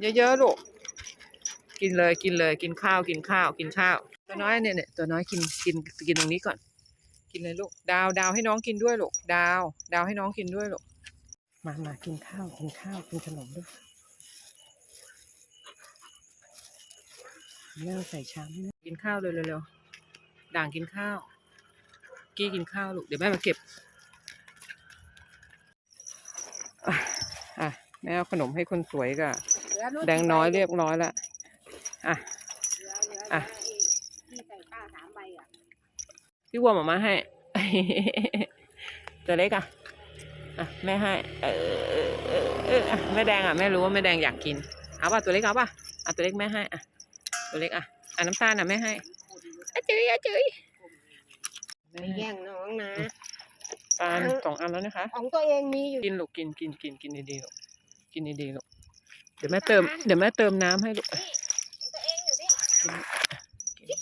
เยอะๆลูก กินเลยกินเลยกินข้าวกินข้าวกินข้าว ตัวน้อยเนี่ยเนี่ยตัวน้อยกินกินกินตรงนี้ก่อน กินเลยลูก ดาวดาวให้น้องกินด้วยลูก ดาว ดาวให้น้องกินด้วยลูก มามากินข้าวกินข้าวกินขนมด้วยแม่เอใส่ชามให้นะกินข้าวเลยเร็วๆด่างกินข้าว กี้กินข้าวลูก เดี๋ยวแม่มาเก็บ อะแม่เอาขนมให้คนสวยกับ แดงน้อยเรียบร้อยแล้วอะเหลือเหลืออะที่ใส่ข้าวสามใบอะพี่วัวหมามาให้ ตัวเล็กอะอะแม่ให้ เออเออเออเอออะแม่แดงอะแม่รู้ว่าแม่แดงอยากกินเอาป่ะตัวเล็กเอาป่ะอะตัวเล็กแม่ให้อะตัวเล็กอะอะน้ำตาลอะแม่ให้อะจื้ยอะจื้ยไปแย่งน้องนะตาลสองอันแล้วนะคะ ของตัวเองมีอยู่ กินลูกกินกินกินกินดีๆลูกกินดีๆลูก เดี๋ยวแม่เติม เดี๋ยวแม่เติมน้ำให้ลูกอะของตัวเองอยู่นี่กินกิน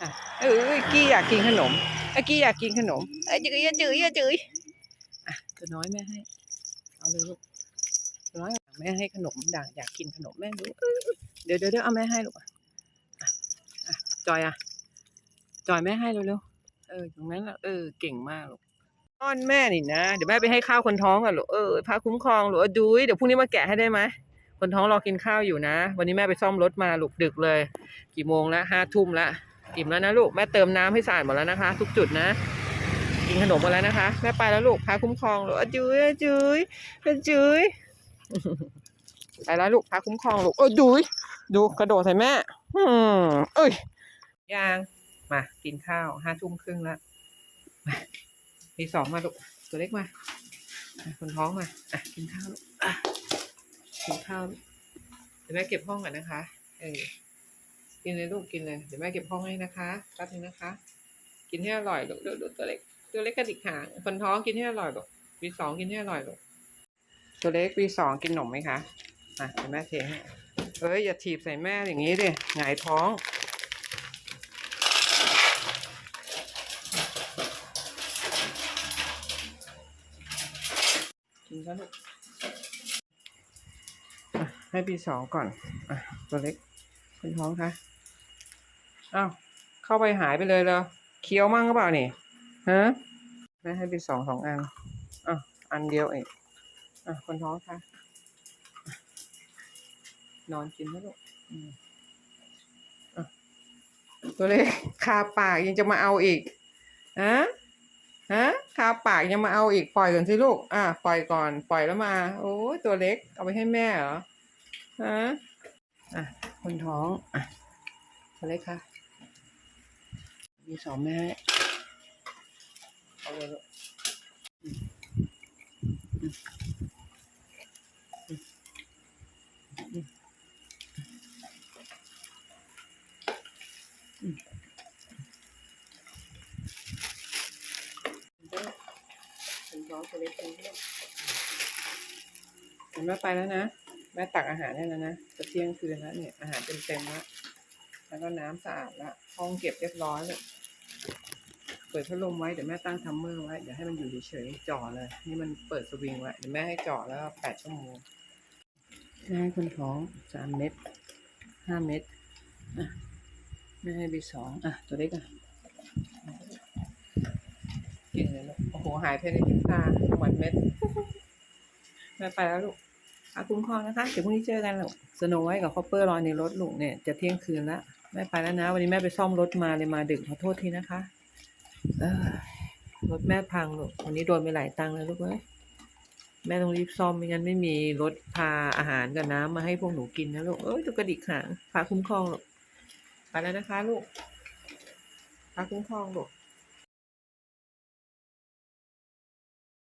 อะเออกี้อยากกินขนมไอ้กี้อยากกินขนมไอ้จื้ยอะจื้ยอะจื้ยอะตัวน้อยแม่ให้ เอาเลยลูกตัวน้อยแม่ให้ขนมด่างอยากกินขนมแม่รู้เออเดี๋ยวเดี๋ยวเดี๋ยวเอาแม่ให้ลูกอะอะอะจอยอะ จอยแม่ให้เร็วๆ เออตรงนั้นแหละเออเก่งมากลูกอ้อนแม่นี่นะ เดี๋ยวแม่ไปให้ข้าวคนท้องก่อนหรอเออพาคุ้มครองหรือดูเดี๋ยวพรุ่งนี้มาแกะให้ได้ไหม คนท้องรอกินข้าวอยู่นะ วันนี้แม่ไปซ่อมรถมาลูกดึกเลย กี่โมงแล้วห้าทุ่มแล้วอิ่มแล้วนะลูกแม่เติมน้ำให้สะอาดหมดแล้วนะคะ ทุกจุดนะกินขนมหมดแล้วนะคะ แม่ไปแล้วลูกพาคุ้มครองหรือจุ้ยจุ้ยจุ้ยไปแล้วลูกพาคุ้มครองลูกเออจุ้ยดูกระโดดใส่แม่อืมเอ้ยยางมากินข้าวห้าทุ่มครึ่งแล้วมีสองมาลูกตัวเล็กมาคนท้องมาอะกินข้าวลูกอะ กินข้าวลูกเดี๋ยวแม่เก็บห้องก่อนนะคะเออกินเลยลูกกินเลยเดี๋ยวแม่เก็บห้องให้นะคะแป๊บนึงนะคะ กินให้อร่อยลูกดูดูตัวเล็ก ตัวเล็กกระดิกหางคนท้องกินให้อร่อยลูกวีสองกินให้อร่อยลูกตัวเล็กวีสองกินหนมไหมคะอะเดี๋ยวแม่เทให้เอ้ยอย่าถีบใส่แม่อย่างนี้ดิหงายท้องกินแล้วลูกอะ ให้ปีสองก่อนอะตัวเล็กคุณท้องคะอ้าวเข้าไปหายไปเลยเลยเคี้ยวมั่งหรือเปล่านี่ฮะแม่ให้ปีสองสองอันอะอันเดียวเองอะคนท้องคะนอนกินแล้ลูกอะตัวเล็กคาปากยังจะมาเอาอีกฮะฮะคาปากยังมาเอาอีกปล่อยก่อนสิลูก อะปล่อยก่อน ปล่อยแล้วมา โอ้ยตัวเล็กเอาไปให้แม่เหรอ ฮะอะ คนท้อง อะตัวเล็กค่ะมีสองแม่เอาเลยลูกอืมอืมอืมอืมอืมเป็นท้องเล็กเป็นเพื่อนเห็นแม่ไปแล้วนะ แม่ตักอาหารให้แล้วนะจะเที่ยงคืนแล้วเนี่ยอาหารเต็มเต็มแล้วแล้วก็น้ำสะอาดล้วห้องเก็บเรียบร้อยเลยเปิดพัดลมไว้เดี๋ยวแม่ตั้งทัมเมอร์ไว้เดี๋ยวให้มันอยู่เฉยๆจ่อเลย นี่มันเปิดสวิงไว้เดี๋ยวแม่ให้จ่อแล้วแปดชั่วโมงแม่ให้คนท้องสามเม็ดห้าเม็ดอะแม่ให้ไปสองอะตัวเล็กอะกินเลยลูกโอ้โหหายภายในพริบตาหมดเม็ดแม่ไปแล้วลูก อาคุ้มครองนะคะเดี๋ยวพรุ่งนี้เจอกันลูกสโนไว้กับคอปเปอร์รอในรถลูกเนี่ยจะเที่ยงคืนล้วแม่ไปแล้วนะ วันนี้แม่ไปซ่อมรถมาเลยมาดึกขอโทษทีนะคะเออรถแม่พังลูกวันนี้โดนไปหลายตังค์เลยลูกเอ้ยแม่ต้องรีบซ่อมไม่งั้นไม่มีรถพาอาหารกับน้ำมาให้พวกหนูกินนะลูกเอ้ยตุกกระดิกหางพาคุ้มครองลูกไปแล้วนะคะ ลูกพาคุ้มครองลูก